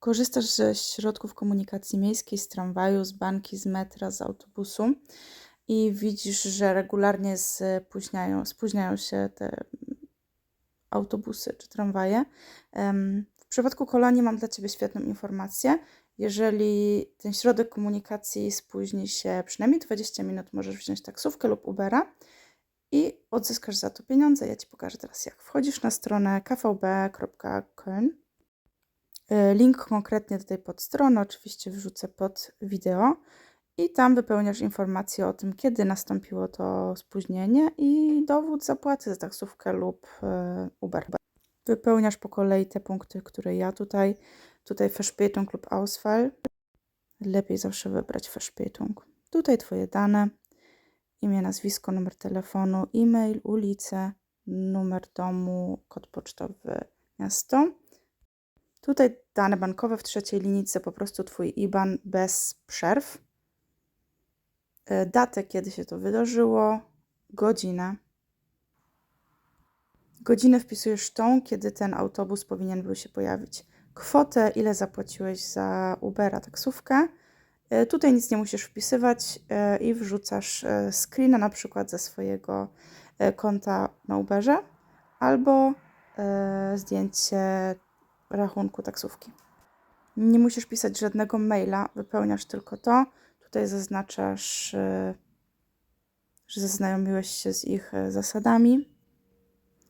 Korzystasz ze środków komunikacji miejskiej, z tramwaju, z banki, z metra, z autobusu i widzisz, że regularnie spóźniają, spóźniają się te autobusy czy tramwaje. W przypadku kolonii mam dla Ciebie świetną informację. Jeżeli ten środek komunikacji spóźni się przynajmniej 20 minut, możesz wziąć taksówkę lub Ubera i odzyskasz za to pieniądze. Ja Ci pokażę teraz jak. Wchodzisz na stronę kvb.köln. Y, Link konkretnie do tej podstrony oczywiście wrzucę pod wideo i tam wypełniasz informacje o tym, kiedy nastąpiło to spóźnienie i dowód zapłaty za taksówkę lub y, Uber. Wypełniasz po kolei te punkty, które ja tutaj, tutaj Verspätung lub Ausfall. Lepiej zawsze wybrać Verspätung. Tutaj Twoje dane, imię, nazwisko, numer telefonu, e-mail, ulicę, numer domu, kod pocztowy, miasto. Tutaj dane bankowe w trzeciej linijce, po prostu Twój IBAN bez przerw. E, Datę, kiedy się to wydarzyło, godzinę. Godzinę wpisujesz tą, kiedy ten autobus powinien był się pojawić. Kwotę, ile zapłaciłeś za Ubera, taksówkę. E, Tutaj nic nie musisz wpisywać e, i wrzucasz screena na przykład ze swojego konta na Uberze albo zdjęcie rachunku taksówki. Nie musisz pisać żadnego maila, wypełniasz tylko to. Tutaj zaznaczasz, e, że zaznajomiłeś się z ich e, zasadami.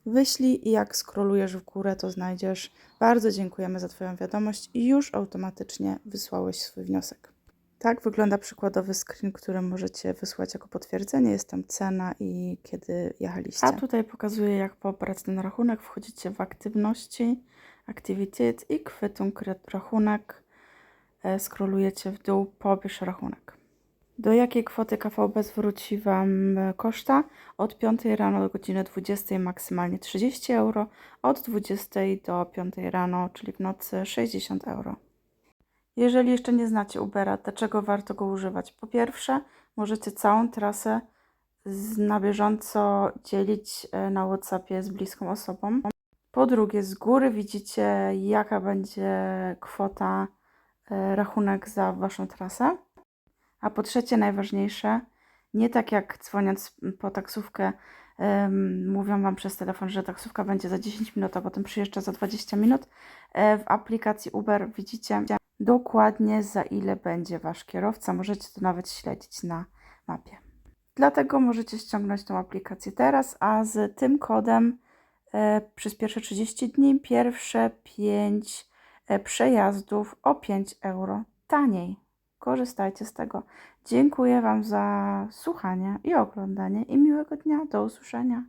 Wyślij i jak skrolujesz w górę, to znajdziesz. Bardzo dziękujemy za Twoją wiadomość i już automatycznie wysłałeś swój wniosek. Tak wygląda przykładowy screen, który możecie wysłać jako potwierdzenie. Jest tam cena i kiedy jechaliście. A tutaj pokazuję, jak pobrać ten rachunek. Wchodzicie w aktywności, Aktivität i Quittung rachunek. E, Scrollujecie w dół, pobierz rachunek. Do jakiej kwoty KVB zwróci Wam e, koszta? Od 5 rano do godziny 20 maksymalnie 30 euro, od 20 do 5 rano, czyli w nocy 60 euro. Jeżeli jeszcze nie znacie Ubera, dlaczego warto go używać? Po pierwsze, możecie całą trasę na bieżąco dzielić e, na WhatsAppie z bliską osobą. Po drugie, z góry widzicie, jaka będzie kwota, e, rachunek za Waszą trasę. A po trzecie, najważniejsze, nie tak jak dzwoniąc po taksówkę, mówią Wam przez telefon, że taksówka będzie za 10 minut, a potem przyjeżdża za 20 minut. E, w aplikacji Uber widzicie dokładnie za ile będzie Wasz kierowca. Możecie to nawet śledzić na mapie. Dlatego możecie ściągnąć tą aplikację teraz, a z tym kodem przez pierwsze 30 dni pierwsze 5 e, przejazdów o 5 euro taniej. Korzystajcie z tego. Dziękuję Wam za słuchanie i oglądanie i miłego dnia. Do usłyszenia.